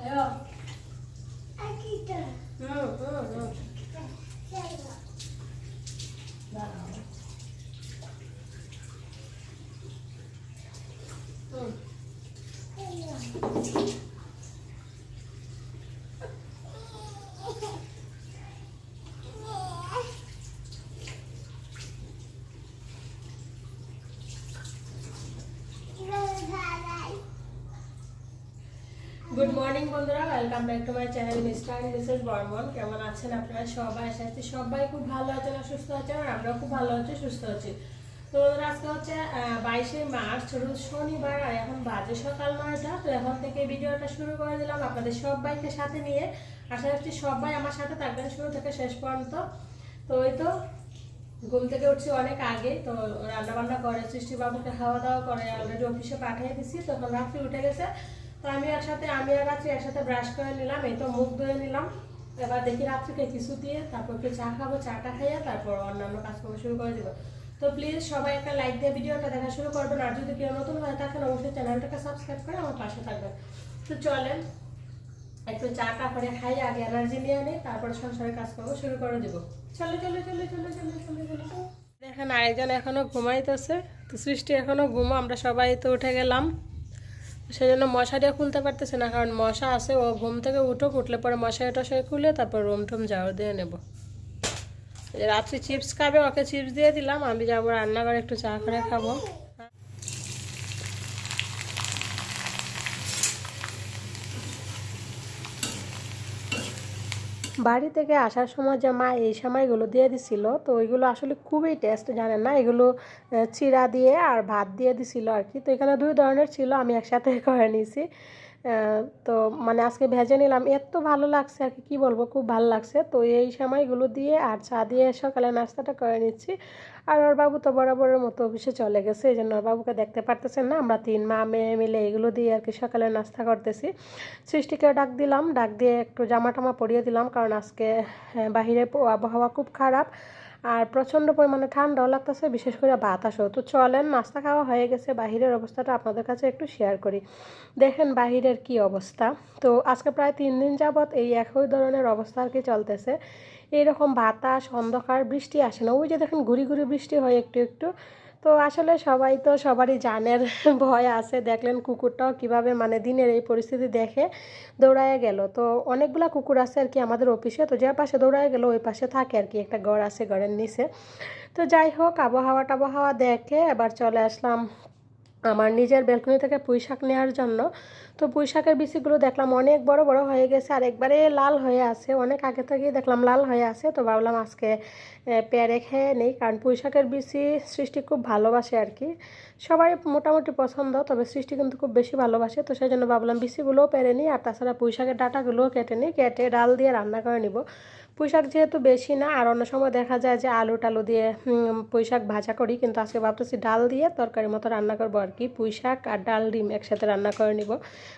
Ayo. Akita. No, no, no. Good morning বন্ধুরা। Welcome back to my channel mister and mrs Barman কেমন আছেন আপনারা? সবাই সাথে সবাই খুব ভালো আছেন আর সুস্থ আছেন আর আমরাও খুব ভালো আছি, সুস্থ আছি। তো আজকে হচ্ছে বাইশে মার্চ, রোজ শনিবার আর এখন বাজে সকাল নয়টা। তো এখন থেকে ভিডিওটা শুরু করে দিলাম আপনাদের সবাইকে সাথে নিয়ে। আশা করছি সবাই আমার সাথে থাকবেন শুরু থেকে শেষ পর্যন্ত। তো ওই তো, ঘুম থেকে উঠছি অনেক আগে। তো রান্না বান্না করে সৃষ্টিবাবুকে খাওয়া দাওয়া করে অলরেডি অফিসে পাঠিয়ে দিছি। তখন রাত্রি উঠে গেছে। তো আমি একসাথে আমি আর রাত্রি একসাথে ব্রাশ করে নিলাম, এই তো মুখ ধুয়ে নিলাম। এবার দেখি রাত্রিকে কিছু দিয়ে তারপর একটু চা খাব, চাটা খাইয়া তারপর অন্যান্য কাজকর্ম শুরু করে দেবো। তো প্লিজ সবাই একটা লাইক দিয়ে ভিডিওটা দেখা শুরু করবেন, আর যদি কেউ নতুন হয়ে থাকেন, অবশ্যই চ্যানেলটাকে সাবস্ক্রাইব করে আমার পাশে থাকবেন। তো চলেন, একটু চা চাটা করে খাই, আগে এনার্জি নিয়ে নিই, তারপর সংসারের কাজকর্ম শুরু করে দেবো। চলো চলো চলো চলো চলো চলো চলো। দেখেন আরেকজন এখনও ঘুমাইতেছে, তো সৃষ্টি এখনও ঘুমো, আমরা সবাই তো উঠে গেলাম। সেই জন্য মশারিও খুলতে পারতেছে না, কারণ মশা আছে, ও ঘুম থেকে উঠো উঠলে পরে মশারি টশারি খুলে তারপর রুম টুম ঝাড়ু দিয়ে নেব। রাত্রি চিপস খাবে, ওকে চিপস দিয়ে দিলাম, আমি যাব রান্নাঘরে একটু চা করে খাব। বাড়ি থেকে আসার সময় যে মা এই সময়গুলো দিয়ে দিছিল, তো ওইগুলো আসলে খুবই টেস্ট জানেন না? এগুলো চিরা চিড়া দিয়ে আর ভাত দিয়ে দিছিল আর কি। তো এখানে দুই ধরনের ছিল, আমি একসাথে করে নিয়েছি তো মানে আজকে ভেজে নিলাম। এত ভালো লাগছে আর কি বলব খুব ভালো লাগছে। তো এই সময়গুলো দিয়ে আর চা দিয়ে সকালে নাস্তাটা করে নিচ্ছি। আর ওর বাবু তো বরাবরের মতো অফিসে চলে গেছে এই জন্য ওর বাবুকে দেখতে পারতেছেন না। আমরা তিন মা মেয়ে মিলে এগুলো দিয়ে আর কি সকালে নাস্তা করতেছি। সৃষ্টিকেও ডাক দিলাম ডাক দিয়ে একটু জামা টামা পরিয়ে দিলাম কারণ আজকে হ্যাঁ, বাহিরে আবহাওয়া খুব খারাপ। আর প্রচণ্ড পরিমাণে ঠান্ডাও লাগতেছে, বিশেষ করে বাতাসও। তো চলেন, নাস্তা খাওয়া হয়ে গেছে, বাহিরের অবস্থাটা আপনাদের কাছে একটু শেয়ার করি। দেখেন বাহিরের কি অবস্থা। তো আজকে প্রায় তিন দিন যাবৎ এই একই ধরনের অবস্থা আর কি চলতেছে। এইরকম বাতাস, অন্ধকার, বৃষ্টি আসে না। ওই যে দেখেন ঘুরি ঘুরি বৃষ্টি হয় একটু একটু। তো আসলে সবাই তো সবারই জানের ভয় আছে। দেখলেন কুকুরটাও কীভাবে মানে দিনের এই পরিস্থিতি দেখে দৌড়ায় গেল। তো অনেকগুলা কুকুর আছে আর কি আমাদের অফিসে। তো যে পাশে দৌড়ায় গেল, ওই পাশে থাকে আর কি। একটা ঘর আছে ঘরের নিচে। তো যাই হোক আবহাওয়া টাবহাওয়া দেখে এবার চলে আসলাম আমার নিজের ব্যালকনি থেকে পুঁই শাক নেওয়ার জন্য। তো পুঁই শাকের বিচিগুলো দেখলাম অনেক বড় বড় হয়ে গেছে, আর একবারে লাল হয়ে আছে। অনেক আগে থেকেই দেখলাম লাল হয়ে আছে, তো ভাবলাম আজকে পেয়ারে খেয়ে নেই, কারণ পুঁই শাকের বিচি সৃষ্টি খুব ভালোবাসে আর কি। সবাই মোটামুটি পছন্দ, তবে সৃষ্টি কিন্তু খুব বেশি ভালোবাসে, তো সেই জন্য ভাবলাম বিচিগুলোও পেরে নিই, আর তাছাড়া পুঁই শাকের ডাটাগুলোও কেটে নিই, কেটে ডাল দিয়ে রান্না করে নিব। পুঁই শাক যেহেতু বেশি না আর অন্য সময় দেখা যায় যে আলু টালু দিয়ে উম, পুঁই শাক ভাজা করি কিন্তু আজকে ভাবতেছি ডাল দিয়ে তরকারি মতো রান্না করব আর কি। পুঁই শাক আর ডাল ডিম একসাথে রান্না করে নিব।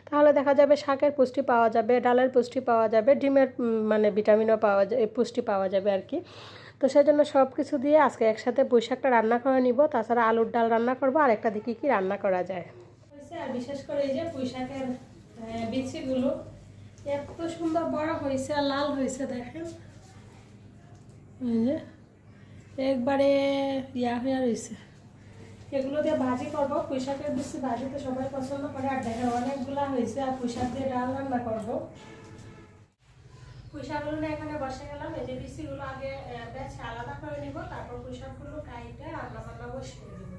তাহলে দেখা যাবে শাকের পুষ্টি পাওয়া যাবে ডালের পুষ্টি পাওয়া যাবে ডিমের মানে ভিটামিনও পাওয়া যায় পুষ্টি পাওয়া যাবে আর কি। তো সেই জন্য সব কিছু দিয়ে আজকে একসাথে পুঁই শাকটা রান্না করে নিব তাছাড়া আলুর ডাল রান্না করব আর একটা দিকে কি রান্না করা যায়। আর বিশেষ করে এই যে পুঁই শাকের আহ, বিচিগুলো এত সুন্দর বড় হয়েছে আর লাল হয়েছে দেখেন। যে, একবারে ইয়া হয়ে রয়েছে এগুলো দিয়ে ভাজি করব বেশি ভাজিতে সবাই পছন্দ করে, আর অনেকগুলা হয়েছে, আর দিয়ে ডাল রান্না করব। এখানে বসে গেলাম, এই যে আগে বেছে আলাদা করে নিব, তারপর কাইটে রান্না বান্না বসিয়ে দেবো।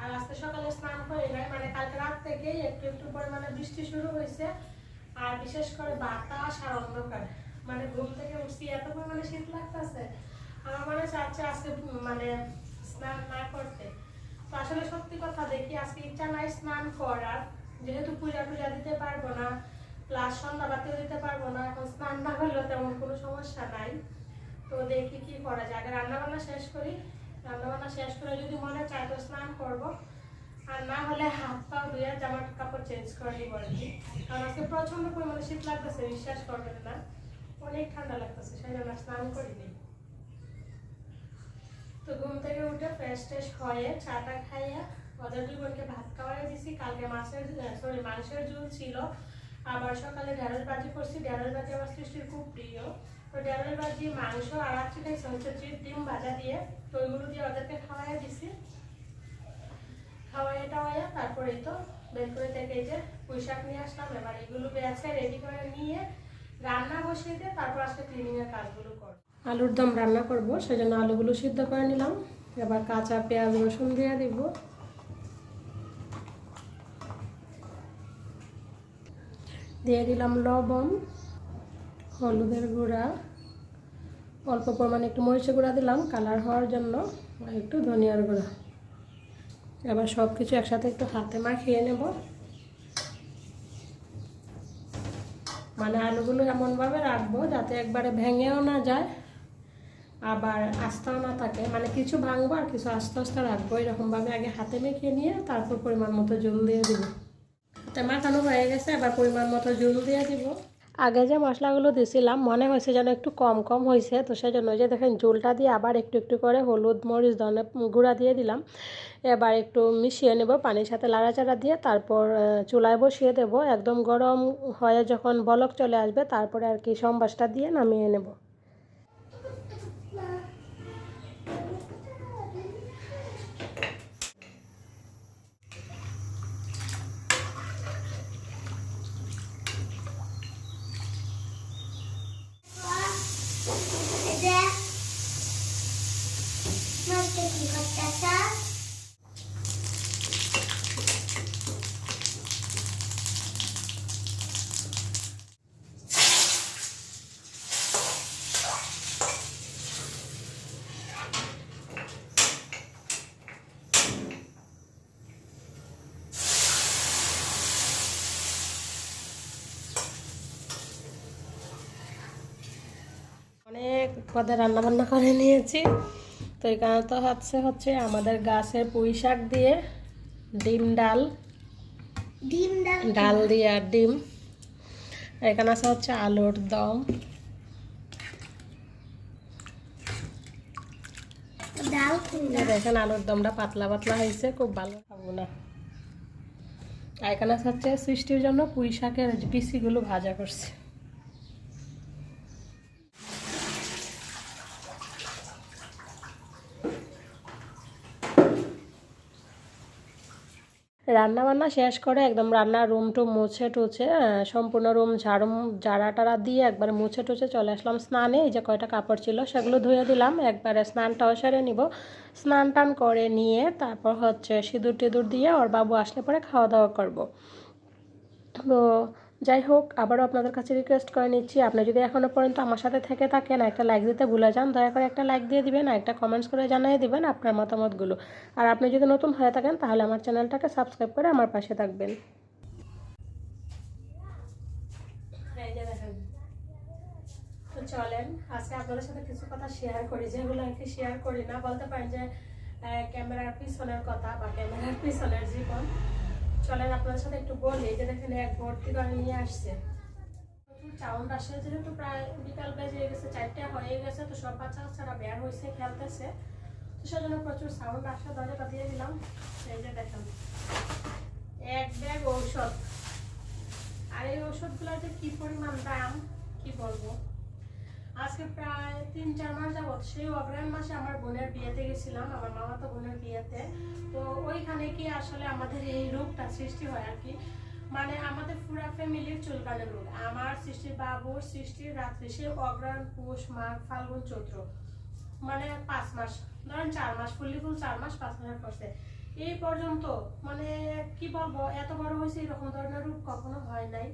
আর আজকে সকালে স্নান করে নাই মানে কালকে রাত থেকেই একটু একটু পরিমাণে বৃষ্টি শুরু হয়েছে, আর বিশেষ করে বাতাস আর অন্ধকার। মানে ঘুম থেকে উঠছি, এত পরিমাণে শীত লাগতেছে আমার মনে চাচ্ছে আজকে মানে স্নান না করতে। তো আসলে সত্যি কথা দেখি, আজকে ইচ্ছা নাই স্নান করার। যেহেতু পূজা টুজা দিতে পারব না প্লাস সন্ধ্যা বাতিও দিতে পারব না, এখন স্নান না করলেও তেমন কোনো সমস্যা নাই। তো দেখি কি করা যায়। আগে রান্না বান্না শেষ করি। রান্না বান্না শেষ করে যদি মনে চায় তো স্নান করব। আর না হলে হাত পা ধুয়ে জামা কাপড় চেঞ্জ করে নিব আর কি। কারণ আজকে প্রচণ্ড পরিমাণে শীত লাগতেছে, বিশ্বাস করবেন না। অনেক ঠান্ডা লাগতেছে, সেই জন্য স্নান করিনি। তো ঘুম থেকে উঠে ফ্রেশ ট্রেশ হয়ে চাটা খাইয়া ওদের দুই বোনকে ভাত খাওয়াই দিছি। কালকে মাছের সরি মাংসের ঝোল ছিল। আবার সকালে ঢেঁড়স ভাজি করছি। ঢেঁড়স ভাজি আমার সৃষ্টির খুব প্রিয়। তো ঢেঁড়স ভাজি, মাংস আর আজকে খাইছে হচ্ছে ডিম ভাজা দিয়ে। তো ওইগুলো দিয়ে ওদেরকে খাওয়াই দিছি। খাওয়াই টাওয়াইয়া তারপরে তো বের করে থেকে যে পুঁই শাক নিয়ে আসলাম। এবার এগুলো বেছে রেডি করে নিয়ে রান্না বসিয়ে দিয়ে তারপর আজকে ক্লিনিংয়ের কাজগুলো করব। আলুর দম রান্না করব, সেজন্য আলুগুলো সিদ্ধ করে নিলাম। এবার কাঁচা পেঁয়াজ, রসুন দিয়ে দিব। দিয়ে দিলাম লবণ, হলুদের গুঁড়া। অল্প পরিমাণে একটু মরিচের গুঁড়া দিলাম, কালার হওয়ার জন্য। আর একটু ধনিয়ার গুঁড়া। এবার সব কিছু একসাথে একটু হাতে মাখিয়ে নেব। মানে আলুগুলো এমনভাবে রাখব যাতে একবারে ভেঙেও না যায়। আবার আস্তেও না থাকে মানে কিছু ভাঙবো আর কিছু আস্তে আস্তে রাখব, এরকমভাবে আগে হাতে মেখে নিয়ে তারপর পরিমাণ মতো জল দিয়ে দিব। হাতে মাখানো হয়ে গেছে, এবার পরিমাণ মতো জল দিয়ে দিব। আগে যে মশলাগুলো দিছিলাম, মনে হয়েছে যেন একটু কম কম হয়েছে, তো সেই জন্য যে দেখেন জলটা দিয়ে আবার একটু একটু করে হলুদ, মরিচ, ধনে গুঁড়া দিয়ে দিলাম। এবার একটু মিশিয়ে নেব, পানির সাথে লাড়াচাড়া দিয়ে তারপর চুলায় বসিয়ে দেব। একদম গরম হয়ে যখন বলক চলে আসবে, তারপরে আর কি সম্বাসটা দিয়ে নামিয়ে নেব এটা মাছটা কি করতেছে রান্না বান্না করে নিয়েছি। তো এখানে তো হচ্ছে হচ্ছে আমাদের গাছের পুঁই শাক দিয়ে ডিম ডাল ডিম ডাল। ডাল দিয়ে আর ডিম। এখানে আছে হচ্ছে আলুর দম। দেখেন আলুর দমটা পাতলা পাতলা হয়েছে খুব ভালো খাব না। আর এখানে হচ্ছে সৃষ্টির জন্য পুঁই শাকের পিসিগুলো ভাজা করছে। রান্না বান্না শেষ করে একদম রান্নার রুম টু মুছে টুছে সম্পূর্ণ রুম ঝাড়ু ঝাড়া টাড়া দিয়ে একবার মুছে টুছে চলে আসলাম স্নানে। এই যে কয়টা কাপড় ছিল সেগুলো ধুয়ে দিলাম, একবারে স্নানটাও সেরে নিব। স্নান টান করে নিয়ে তারপর হচ্ছে সিঁদুর টিঁদুর দিয়ে ওর বাবু আসলে পরে খাওয়া দাওয়া করব। তো যাই হোক, আবারও আপনাদের কাছে রিকোয়েস্ট করে নিচ্ছি। আপনি যদি এখনও পর্যন্ত আমার সাথে থেকে থাকেন, একটা লাইক দিতে ভুলে যান, দয়া করে একটা লাইক দিয়ে দিবেন আর একটা কমেন্টস করে জানিয়ে দিবেন আপনার মতামতগুলো। আর আপনি যদি নতুন হয়ে থাকেন, তাহলে আমার চ্যানেলটাকে সাবস্ক্রাইব করে আমার পাশে থাকবেন। তো চলেন, আজকে আপনাদের সাথে কিছু কথা শেয়ার করি, যেগুলো আর কি শেয়ার করি না। বলতে পারেন যে ক্যামেরার পিছনের কথা বা ক্যামেরার পিছনের জীবন। চলেন, আপনাদের সাথে একটু বলি যে দেখেন এক ভর্তি করে নিয়ে আসছে। সাউন্ড আসে যেহেতু প্রায় বিকাল বেজে গেছে, চারটে হয়ে গেছে, তো সব বাচ্চা কাচ্চারা বের হয়েছে খেলতেছে। তো সেজন্য প্রচুর সাউন্ড আসে দরজাটা দিয়ে দিলাম। এই যে দেখেন, এক ব্যাগ ঔষধ। আর এই ওষুধগুলোর যে কি পরিমাণ দাম, কি বলব? আজকে প্রায় তিন, চার মাস যাবৎ সেই অগ্রহায়ণ মাসে আমার বোনের বিয়েতে গেছিলাম, আমার মামা তো বোনের বিয়েতে। তো ওইখানে কি আসলে আমাদের এই রোগটা সৃষ্টি হয় আর কি? মানে আমাদের পুরা ফ্যামিলির চুলকানের রোগ। আমার সৃষ্টির বাবুর সৃষ্টির রাত্রি সে অগ্রহায়ণ, পৌষ, মাঘ, ফাল্গুন, চৈত্র। মানে পাঁচ মাস, ধরেন চার মাস ফুললি ফুল চার মাস, পাঁচ মাসের করছে এই পর্যন্ত মানে কি বলব, এত বড় হয়েছে এরকম ধরনের রূপ কখনো হয় নাই।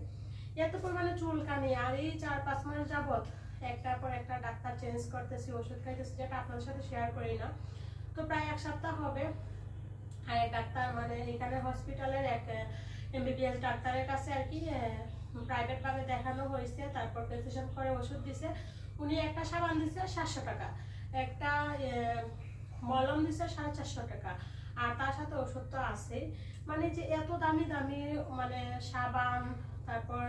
এত পরিমাণে চুলকানি আর এই চার, পাঁচ মাস যাবত একটার পর একটা ডাক্তার চেঞ্জ করতেছি, ওষুধ খাইতেছি, যেটা আপনার সাথে শেয়ার করি না। তো প্রায় এক সপ্তাহ হবে। আর এক ডাক্তার মানে এখানে হসপিটালের এক এমবিবিএস ডাক্তারের কাছে আর কি প্রাইভেট ভাবে দেখানো হয়েছে। তারপর প্রেসক্রিপশন করে ওষুধ দিছে। উনি একটা সাবান দিছে সাতশো টাকা। একটা মলম দিছে সাড়ে চারশো টাকা। আর তার সাথে ওষুধ তো আছে। মানে যে এত দামি দামি মানে সাবান, তারপর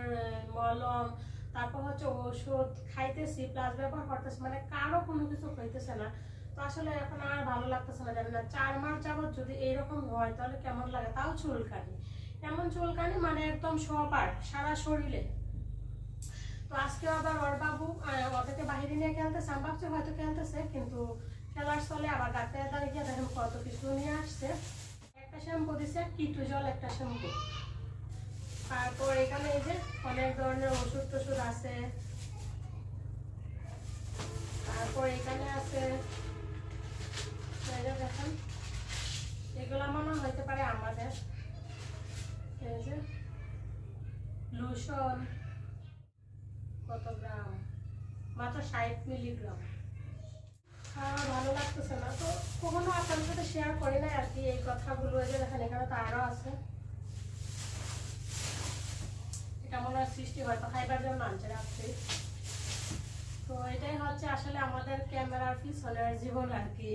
মলম তারপর হচ্ছে ওষুধ খাইতেছি প্লাস ব্যবহার করতেছি মানে কারও কোনো কিছু হইতেছে না। তো আসলে এখন আর ভালো লাগতেছে না, জানি না, চার মাস যাবত যদি এইরকম হয়, তাহলে কেমন লাগে? তাও চুলকানি। এমন চুলকানি মানে একদম সবার, সারা শরীরে। তো আজকে আবার ওর বাবু ওদেরকে বাহিরে নিয়ে খেলতেছে, আমি ভাবছি হয়তো খেলতেছে, কিন্তু খেলার চলে আবার ডাক্তারের দ্বারা গিয়ে দেখেন কত কিছু নিয়ে আসছে। একটা শ্যাম্পু দিছে কিটু জল একটা শ্যাম্পু। তারপর এখানে এই যে অনেক ধরনের ওষুধ টষুধ আছে। তারপর এখানে আছে দেখেন, এগুলো মনে হইতে পারে আমাদের। এই কত গ্রাম? মাত্র ষাট মিলিগ্রাম। আর ভালো লাগতেছে না। তো কখনো আপনাদের সাথে শেয়ার করি না আর কি এই কথাগুলো। যে দেখেন, এখানে তো আরও আছে। এটা মনে হয় সৃষ্টি হয়তো খাইবার জন্য আনছে রাত্রি। তো এটাই হচ্ছে আসলে আমাদের ক্যামেরার পিছনের জীবন আর কি।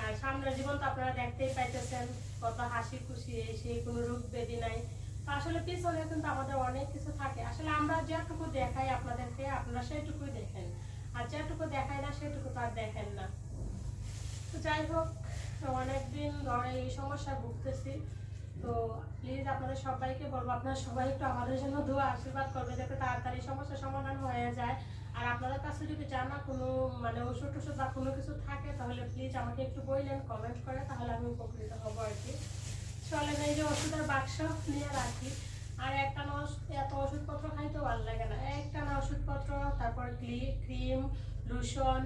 আর সামনের জীবন তো আপনারা দেখতেই পাইতেছেন, কত হাসি খুশি, সেই কোনো রূপ বেদি নাই। তো আসলে পিছনে কিন্তু আমাদের অনেক কিছু থাকে। আসলে আমরা যেটুকু দেখাই আপনাদেরকে, আপনারা সেইটুকুই দেখেন। আর যেটুকু দেখাই না, সেটুকু তো আর দেখেন না। তো যাই হোক, অনেকদিন ধরে এই সমস্যা ভুগতেছি। তো প্লিজ আপনাদের সবাইকে বলব, আপনারা সবাই একটু আমাদের জন্য দোয়া, আশীর্বাদ করবে যাতে তাড়াতাড়ি সমস্যার সমাধান হয়ে যায়। আর আপনাদের কাছে যদি জানা কোনো মানে ওষুধ টষুধ বা কোনো কিছু থাকে, তাহলে প্লিজ আমাকে একটু বললেন কমেন্ট করে, তাহলে আমি উপকৃত হব আর কি। চলেন, এই যে ওষুধের বাক্স নিয়ে রাখি। আর একটা না এত ওষুধপত্র খাইতে ভালো লাগে না। একটা না ওষুধপত্র, তারপর ক্রিম, লোশন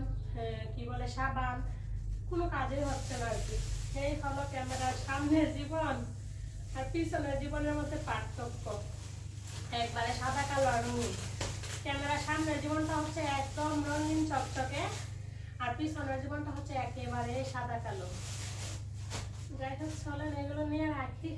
কি বলে, সাবান, কোনো কাজেই হচ্ছে না আর কি। এই হলো ক্যামেরার সামনের জীবন। আর পিছনের জীবনের মধ্যে পার্থক্য। একবারে সাদা কালো আর রঙিন। ক্যামেরার সামনের জীবনটা হচ্ছে একদম রঙিন চকচকে, আর পিছনের জীবনটা হচ্ছে একেবারে সাদা কালো। যাই হোক, চলেন এগুলো নিয়ে রাখি